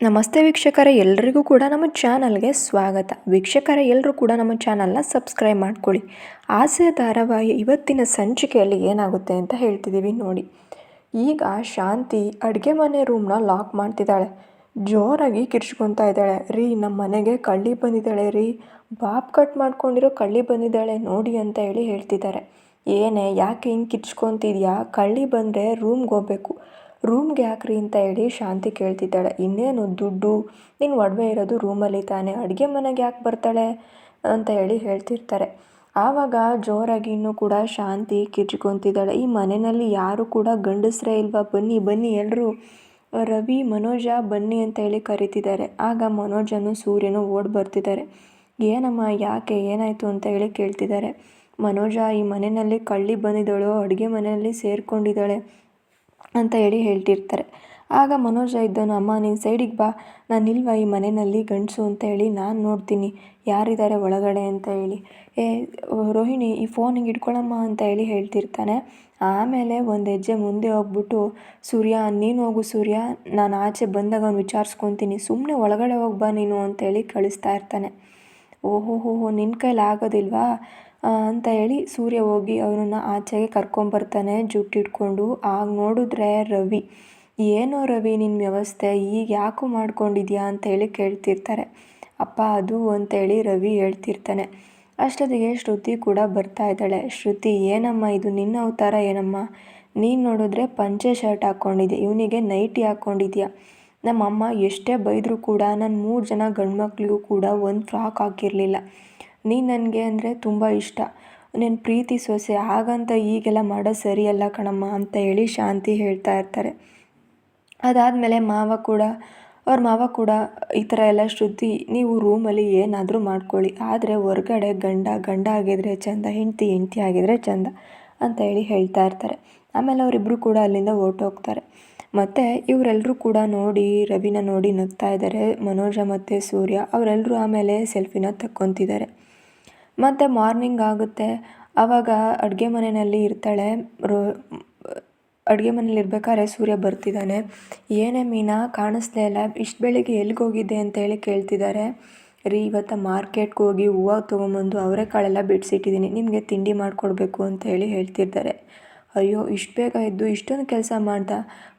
ನಮಸ್ತೆ ವೀಕ್ಷಕರೇ, ಎಲ್ರಿಗೂ ಕೂಡ ನಮ್ಮ ಚಾನಲ್ಗೆ ಸ್ವಾಗತ. ವೀಕ್ಷಕರೇ ಎಲ್ಲರೂ ಕೂಡ ನಮ್ಮ ಚಾನಲ್ನ ಸಬ್ಸ್ಕ್ರೈಬ್ ಮಾಡ್ಕೊಳ್ಳಿ. ಆಸೆ ಧಾರಾವಾಹಿ ಇವತ್ತಿನ ಸಂಚಿಕೆಯಲ್ಲಿ ಏನಾಗುತ್ತೆ ಅಂತ ಹೇಳ್ತಿದ್ದೀವಿ ನೋಡಿ. ಈಗ ಶಾಂತಿ ಅಡುಗೆ ಮನೆ ರೂಮ್ನ ಲಾಕ್ ಮಾಡ್ತಿದ್ದಾಳೆ. ಜೋರಾಗಿ ಕಿರ್ಚ್ಕೊತಾ ಇದ್ದಾಳೆ. ರೀ, ನಮ್ಮ ಮನೆಗೆ ಕಳ್ಳಿ ಬಂದಿದ್ದಾಳೆ ರೀ. ಬಾಪ್ ಕಟ್ ಮಾಡ್ಕೊಂಡಿರೋ ಕಳ್ಳಿ ಬಂದಿದ್ದಾಳೆ ನೋಡಿ ಅಂತ ಹೇಳಿ ಹೇಳ್ತಿದ್ದಾರೆ. ಏನೇ, ಯಾಕೆ ಹಿಂಗೆ ಕಿರ್ಚ್ಕೊತಿದ್ಯಾ? ಕಳ್ಳಿ ಬಂದರೆ ರೂಮ್ಗೆ ಹೋಗ್ಬೇಕು. ರೂಮ್ಗೆ ಯಾಕ್ರಿ ಅಂತ ಹೇಳಿ ಶಾಂತಿ ಕೇಳ್ತಿದ್ದಾಳೆ. ಇನ್ನೇನು ದುಡ್ಡು? ನಿನ್ನ ಒಡವೆ ಇರೋದು ರೂಮಲ್ಲಿ ತಾನೆ. ಅಡುಗೆ ಮನೆಗೆ ಯಾಕೆ ಬರ್ತಾಳೆ ಅಂತ ಹೇಳಿ ಹೇಳ್ತಿರ್ತಾರೆ. ಆವಾಗ ಜೋರಾಗಿ ಇನ್ನೂ ಕೂಡ ಶಾಂತಿ ಕಿರ್ಚ್ಕೊತಿದ್ದಾಳೆ. ಈ ಮನೆಯಲ್ಲಿ ಯಾರು ಕೂಡ ಗಂಡಸರೇ ಇಲ್ವಾ? ಬನ್ನಿ ಬನ್ನಿ ಎಲ್ಲರೂ ರವಿ, ಮನೋಜ ಬನ್ನಿ ಅಂತ ಹೇಳಿ ಕರಿತಿದ್ದಾರೆ. ಆಗ ಮನೋಜನು ಸೂರ್ಯನು ಓಡಿ ಬರ್ತಿದ್ದಾರೆ. ಏನಮ್ಮ, ಯಾಕೆ? ಏನಾಯಿತು ಅಂತ ಹೇಳಿ ಕೇಳ್ತಿದ್ದಾರೆ. ಮನೋಜ ಈ ಮನೆಯಲ್ಲಿ ಕಳ್ಳಿ ಬಂದಿದ್ದಾಳೋ, ಅಡುಗೆ ಮನೆಯಲ್ಲಿ ಸೇರಿಕೊಂಡಿದ್ದಾಳೆ. ಅಂತ ಹೇಳಿ ಹೇಳ್ತಿರ್ತಾರೆ. ಆಗ ಮನೋಜ ಇದ್ದವನು ಅಮ್ಮ, ನೀನು ಸೈಡಿಗೆ ಬಾ. ನಾನು ಇಲ್ವಾ ಈ ಮನೆಯಲ್ಲಿ ಗಂಡಸು ಅಂತ ಹೇಳಿ ನಾನು ನೋಡ್ತೀನಿ. ಯಾರಿದ್ದಾರೆ ಒಳಗಡೆ ಅಂತ ಹೇಳಿ. ಏ, ರೋಹಿಣಿ, ಈ ಫೋನ್ ಹಿಂಗೆ ಇಟ್ಕೊಳ್ಳಮ್ಮ ಅಂತ ಹೇಳಿ ಹೇಳ್ತಿರ್ತಾನೆ. ಆಮೇಲೆ ಒಂದು ಹೆಜ್ಜೆ ಮುಂದೆ ಹೋಗ್ಬಿಟ್ಟು, ಸೂರ್ಯ, ನೀನು ಹೋಗು ಸೂರ್ಯ. ನಾನು ಆಚೆ ಬಂದಾಗ ಅವ್ನು ವಿಚಾರಿಸ್ಕೊತೀನಿ. ಸುಮ್ಮನೆ ಒಳಗಡೆ ಹೋಗಿ ಬಾ ನೀನು ಅಂತೇಳಿ ಕಳಿಸ್ತಾ ಇರ್ತಾನೆ. ಓಹೋ ಹೋ ನಿನ್ನ ಕೈಲಿ ಆಗೋದಿಲ್ವಾ? ಅಂತ ಹೇಳಿ ಸೂರ್ಯ ಹೋಗಿ ಅವನನ್ನು ಆಚೆಗೆ ಕರ್ಕೊಂಬರ್ತಾನೆ ಜುಟ್ಟಿಟ್ಕೊಂಡು ಆಗ ನೋಡಿದ್ರೆ ರವಿ, ಏನೋ ರವಿ ನಿನ್ನ ವ್ಯವಸ್ಥೆ ಈಗ ಯಾಕೋ ಮಾಡ್ಕೊಂಡಿದ್ಯಾ? ಅಂತ ಹೇಳಿ ಕೇಳ್ತಿರ್ತಾರೆ. ಅಪ್ಪ, ಅದು ಅಂತೇಳಿ ರವಿ ಹೇಳ್ತಿರ್ತಾನೆ. ಅಷ್ಟೊತ್ತಿಗೆ ಶ್ರುತಿ ಕೂಡ ಬರ್ತಾ ಇದ್ದಾಳೆ. ಶ್ರುತಿ, ಏನಮ್ಮ ಇದು? ನಿನ್ನ ಅವತಾರ ಏನಮ್ಮ? ನೀನು ನೋಡಿದ್ರೆ ಪಂಚೆ ಶರ್ಟ್ ಹಾಕ್ಕೊಂಡಿದ್ದೆ ಇವನಿಗೆ ನೈಟಿ ಹಾಕ್ಕೊಂಡಿದ್ಯಾ ನಮ್ಮಮ್ಮ ಎಷ್ಟೇ ಬೈದರೂ ಕೂಡ ನನ್ನ ಮೂರು ಜನ ಗಂಡು ಕೂಡ ಒಂದು ಫ್ರಾಕ್ ಹಾಕಿರಲಿಲ್ಲ. ನೀನು ನನಗೆ ಅಂದರೆ ತುಂಬ ಇಷ್ಟ. ನೀನು ಪ್ರೀತಿ ಸೊಸೆ, ಹಾಗಂತ ಈಗೆಲ್ಲ ಮಾಡೋ ಸರಿಯಲ್ಲ ಕಣಮ್ಮ ಅಂತ ಹೇಳಿ ಶಾಂತಿ ಹೇಳ್ತಾ ಇರ್ತಾರೆ. ಅದಾದಮೇಲೆ ಮಾವ ಕೂಡ, ಅವ್ರ ಮಾವ ಕೂಡ ಈ ಥರ ಎಲ್ಲ ಶ್ರುತಿ, ನೀವು ರೂಮಲ್ಲಿ ಏನಾದರೂ ಮಾಡ್ಕೊಳ್ಳಿ, ಆದರೆ ಹೊರಗಡೆ ಗಂಡ ಗಂಡ ಆಗಿದ್ರೆ ಚಂದ, ಹೆಂಡತಿ ಹೆಂಡತಿ ಆಗಿದ್ರೆ ಚಂದ ಅಂತ ಹೇಳಿ ಹೇಳ್ತಾ ಇರ್ತಾರೆ. ಆಮೇಲೆ ಅವರಿಬ್ಬರು ಕೂಡ ಅಲ್ಲಿಂದ ಹೊರ್ಟೋಗ್ತಾರೆ ಮತ್ತು ಇವರೆಲ್ಲರೂ ಕೂಡ ನೋಡಿ, ರವಿನ ನೋಡಿ ನಗ್ತಾ ಇದ್ದಾರೆ, ಮನೋಜ ಮತ್ತು ಸೂರ್ಯ ಅವರೆಲ್ಲರೂ ಆಮೇಲೆ ಸೆಲ್ಫಿನ ತಕ್ಕೊತಿದ್ದಾರೆ. ಮತ್ತು ಮಾರ್ನಿಂಗ್ ಆಗುತ್ತೆ. ಆವಾಗ ಅಡುಗೆ ಮನೆಯಲ್ಲಿ ಇರ್ತಾಳೆ. ರೋ, ಅಡುಗೆ ಮನೇಲಿ ಇರ್ಬೇಕಾದ್ರೆ ಸೂರ್ಯ ಬರ್ತಿದ್ದಾನೆ. ಏನೇ ಮೀನಾ, ಕಾಣಿಸ್ಲೇ ಇಲ್ಲ. ಇಷ್ಟು ಬೆಳಿಗ್ಗೆ ಎಲ್ಲಿಗೆ ಹೋಗಿದ್ದೆ ಅಂತೇಳಿ ಕೇಳ್ತಿದ್ದಾರೆ. ರೀ, ಇವತ್ತು ಮಾರ್ಕೆಟ್ಗೆ ಹೋಗಿ ಹೂವು ತೊಗೊಂಬಂದು ಅವರೆಕಾಳೆಲ್ಲ ಬಿಡಿಸಿಟ್ಟಿದ್ದೀನಿ. ನಿಮಗೆ ತಿಂಡಿ ಮಾಡಿಕೊಡ್ಬೇಕು ಅಂತ ಹೇಳಿ ಹೇಳ್ತಿದ್ದಾರೆ ಅಯ್ಯೋ, ಇಷ್ಟು ಬೇಗ ಎದ್ದು ಇಷ್ಟೊಂದು ಕೆಲಸ ಮಾಡ್ದ?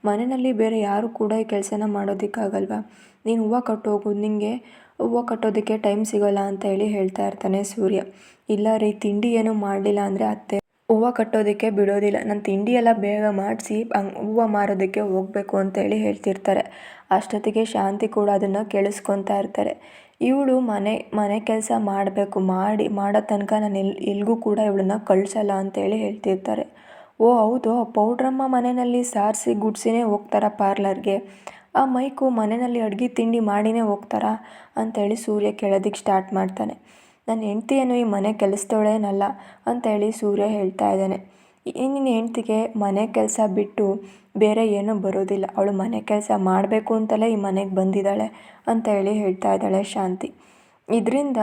ಮನೆಯಲ್ಲಿ ಬೇರೆ ಯಾರು ಕೂಡ ಈ ಕೆಲಸನ ಮಾಡೋದಕ್ಕಾಗಲ್ವಾ? ನೀನು ಹೂವು ಕಟ್ಟೋಗು ನಿನಗೆ ಹೂವು ಕಟ್ಟೋದಕ್ಕೆ ಟೈಮ್ ಸಿಗೋಲ್ಲ ಅಂತ ಹೇಳಿ ಹೇಳ್ತಾ ಇರ್ತಾನೆ ಸೂರ್ಯ. ಇಲ್ಲ ರೀ, ತಿಂಡಿ ಏನೂ ಮಾಡಲಿಲ್ಲ ಅಂದರೆ ಅತ್ತೆ ಹೂವು ಕಟ್ಟೋದಕ್ಕೆ ಬಿಡೋದಿಲ್ಲ. ನಾನು ತಿಂಡಿ ಎಲ್ಲ ಬೇಗ ಮಾಡಿಸಿ ಹೂವು ಮಾರೋದಕ್ಕೆ ಹೋಗಬೇಕು ಅಂತೇಳಿ ಹೇಳ್ತಿರ್ತಾರೆ. ಅಷ್ಟೊತ್ತಿಗೆ ಶಾಂತಿ ಕೂಡ ಅದನ್ನು ಕೇಳಿಸ್ಕೊತಾ ಇರ್ತಾರೆ. ಇವಳು ಮನೆ ಮನೆ ಕೆಲಸ ಮಾಡಬೇಕು, ಮಾಡಿ ಮಾಡೋ ತನಕ ನಾನು ಎಲ್ಲಿ ಎಲ್ಲಿಗೂ ಕೂಡ ಇವಳನ್ನ ಕಳಿಸಲ್ಲ ಅಂತೇಳಿ ಹೇಳ್ತಿರ್ತಾರೆ. ಓ, ಹೌದು. ಪೌಡ್ರಮ್ಮ ಮನೆಯಲ್ಲಿ ಸಾರಿಸಿ ಗುಡ್ಸಿನೇ ಹೋಗ್ತಾರ ಪಾರ್ಲರ್ಗೆ? ಆ ಮೈಕು ಮನೆಯಲ್ಲಿ ಅಡುಗೆ ತಿಂಡಿ ಮಾಡಿನೇ ಹೋಗ್ತಾರಾ? ಅಂತೇಳಿ ಸೂರ್ಯ ಕೇಳೋದಕ್ಕೆ ಸ್ಟಾರ್ಟ್ ಮಾಡ್ತಾನೆ. ನನ್ನ ಹೆಂಡ್ತಿ ಏನು ಈ ಮನೆ ಕೆಲಸದವಳೇನಲ್ಲ ಅಂತೇಳಿ ಸೂರ್ಯ ಹೇಳ್ತಾ ಇದ್ದಾನೆ. ನಿನ್ನ ಹೆಂಡ್ತಿಗೆ ಮನೆ ಕೆಲಸ ಬಿಟ್ಟು ಬೇರೆ ಏನೂ ಬರೋದಿಲ್ಲ. ಅವಳು ಮನೆ ಕೆಲಸ ಮಾಡಬೇಕು ಅಂತಲೇ ಈ ಮನೆಗೆ ಬಂದಿದ್ದಾಳೆ ಅಂತ ಹೇಳಿ ಹೇಳ್ತಾ ಇದ್ದಾಳೆ ಶಾಂತಿ. ಇದರಿಂದ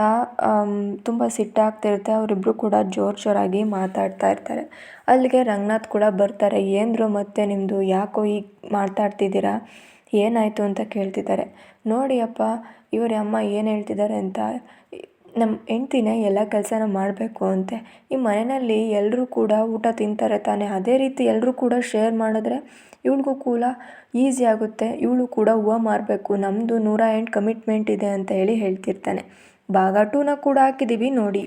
ತುಂಬ ಸಿಟ್ಟಾಗ್ತಿರುತ್ತೆ. ಅವರಿಬ್ಬರು ಕೂಡ ಜೋರು ಜೋರಾಗಿ ಮಾತಾಡ್ತಾ ಇರ್ತಾರೆ. ಅಲ್ಲಿಗೆ ರಂಗನಾಥ್ ಕೂಡ ಬರ್ತಾರೆ. ಏನ್ರು ಮತ್ತೆ ನಿಮ್ಮದು ಯಾಕೋ ಈಗ ಮಾತಾಡ್ತಿದ್ದೀರಾ? ಏನಾಯಿತು? ಅಂತ ಕೇಳ್ತಿದ್ದಾರೆ. ನೋಡಿ ಅಪ್ಪ, ಇವರ ಅಮ್ಮ ಏನು ಹೇಳ್ತಿದ್ದಾರೆ ಅಂತ ನಮ್ಮ ಹೆಂಡ್ತಿನೇ ಎಲ್ಲ ಕೆಲಸನ ಮಾಡಬೇಕು ಅಂತೆ. ಈ ಮನೆಯಲ್ಲಿ ಎಲ್ಲರೂ ಕೂಡ ಊಟ ತಿಂತಾರೆ ತಾನೇ. ಅದೇ ರೀತಿ ಎಲ್ಲರೂ ಕೂಡ ಶೇರ್ ಮಾಡಿದ್ರೆ ಇವಳಿಗೂ ಕೂಡ ಈಸಿ ಆಗುತ್ತೆ. ಇವಳು ಕೂಡ ಹೂವು ಮಾರಬೇಕು. ನಮ್ಮದು ನೂರ ಎಂಟು ಕಮಿಟ್ಮೆಂಟ್ ಇದೆ ಅಂತ ಹೇಳಿ ಹೇಳ್ತಿರ್ತಾನೆ. ಭಾಗ ಕೂಡ ಹಾಕಿದ್ದೀವಿ ನೋಡಿ.